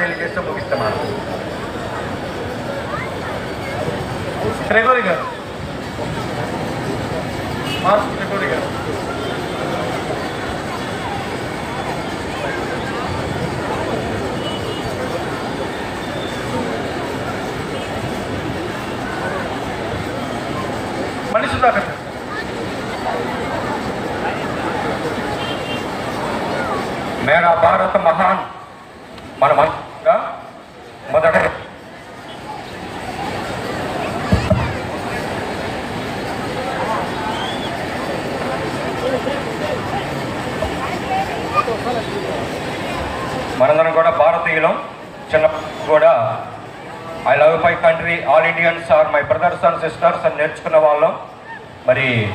తెలియజేస్తూ ముగిస్తున్నాను గ్రెగోరి గారు మార్క్ గ్రెగోరి గారు మళ్ళీ సుధాకర్ గారు మేరా భారత మహాన్ మనమంతా మొదట. మనందరం కూడా భారతీయులం. చిన్న కూడా I love my country all Indians are my brothers and sisters అని నేర్చుకున్న వాళ్ళం. మరి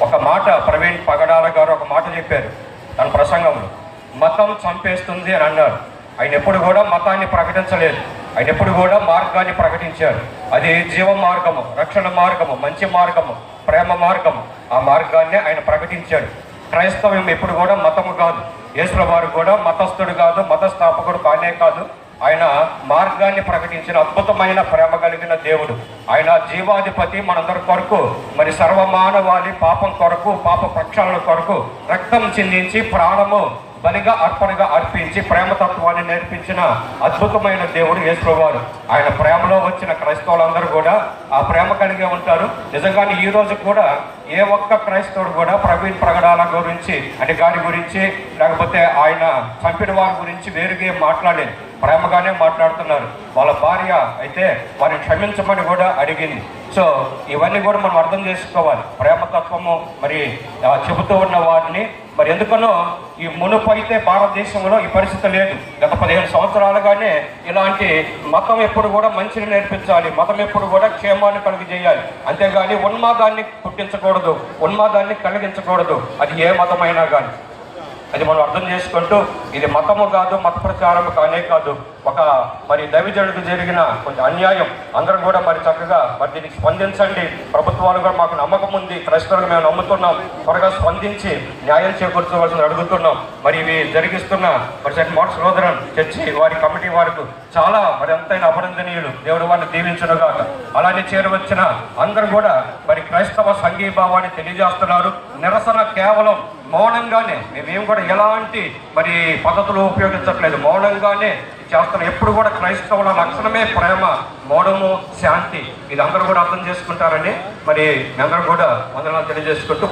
ఒక మాట ప్రవీణ్ పగడాల గారు ఒక మాట చెప్పారు. తన ప్రసంగంలో మతం చంపేస్తుంది అని అన్నారు. ఆయన ఎప్పుడు కూడా మతాన్ని ప్రకటించలేదు. ఆయన ఎప్పుడు కూడా మార్గాన్ని ప్రకటించారు. అది జీవ మార్గము రక్షణ మార్గము మంచి మార్గము ప్రేమ మార్గము. ఆ మార్గాన్ని ఆయన ప్రకటించాడు. క్రైస్తవం ఎప్పుడు కూడా మతము కాదు. యేసుల వారు కూడా మతస్థుడు కాదు మత స్థాపకుడు కానే కాదు. ఆయన మార్గాన్ని ప్రకటించిన అద్భుతమైన ప్రేమ కలిగిన దేవుడు. ఆయన జీవాధిపతి మనందరి కొరకు మరి సర్వమానవాళి పాపం కొరకు పాప ప్రక్షాళన కొరకు రక్తం చిందించి ప్రాణము బలిగా అర్పణగా అర్పించి ప్రేమతత్వాన్ని నేర్పించిన అద్భుతమైన దేవుడు యేసువారు ఆయన ప్రేమలో వచ్చిన క్రైస్తవులందరూ కూడా ఆ ప్రేమ కలిగే ఉంటారు. నిజంగానే ఈ రోజు కూడా ఏ ఒక్క క్రైస్తవుడు కూడా ప్రవీణ్ ప్రగడాల గురించి అంటే గారి గురించి లేకపోతే ఆయన చంపిన వారి గురించి వేరుగా మాట్లాడలేదు. ప్రేమగానే మాట్లాడుతున్నారు. వాళ్ళ భార్య అయితే వారిని క్షమించమని కూడా అడిగింది. సో ఇవన్నీ కూడా మనం అర్థం చేసుకోవాలి. ప్రేమతత్వము మరి చెబుతూ ఉన్న వారిని. మరి ఎందుకనో ఈ మునుపు అయితే భారతదేశంలో ఈ పరిస్థితి లేదు. గత పదిహేను సంవత్సరాలుగానే ఇలాంటి మతం ఎప్పుడు కూడా మంచిని నేర్పించాలి. మతం ఎప్పుడు కూడా క్షేమాన్ని కలిగజేయాలి. అంతేగాని ఉన్మాదాన్ని పుట్టించకూడదు. ఉన్మాదాన్ని కలిగించకూడదు. అది ఏ మతమైనా కానీ అది మనం అర్థం చేసుకుంటూ ఇది మతము కాదు మత ప్రచారం కానే కాదు. ఒక మరి దైవజనుడికి జరిగిన కొంచెం అన్యాయం. అందరూ కూడా మరి చక్కగా మరి దీనికి స్పందించండి. ప్రభుత్వాలు కూడా మాకు నమ్మకం ఉంది. క్రైస్తవులు మేము నమ్ముతున్నాం. త్వరగా స్పందించి న్యాయం చేకూర్చవలసింది అడుగుతున్నాం. మరి ఇవి జరిగిస్తున్న మరి సెంట్ మార్క్స్ రోదరన్ చర్చి వారి కమిటీ వారికి చాలా మరి ఎంతైనా అభినందనీయులు. దేవుడు వారిని దీవించునుగాక. అలానే చేరవచ్చిన అందరూ కూడా మరి క్రైస్తవ సంఘీభావాన్ని తెలియజేస్తున్నారు. నిరసన కేవలం మౌనంగానే మేమేం కూడా ఎలాంటి మరి పద్ధతులు ఉపయోగించట్లేదు. మౌనంగానే చేస్తున్నాం ఎప్పుడు కూడా క్రైస్తవుల లక్షణమే ప్రేమ మౌనము శాంతి. ఇది అందరూ కూడా అర్థం చేసుకుంటారని మరి మీ అందరూ కూడా వందనాలు తెలియజేసుకుంటూ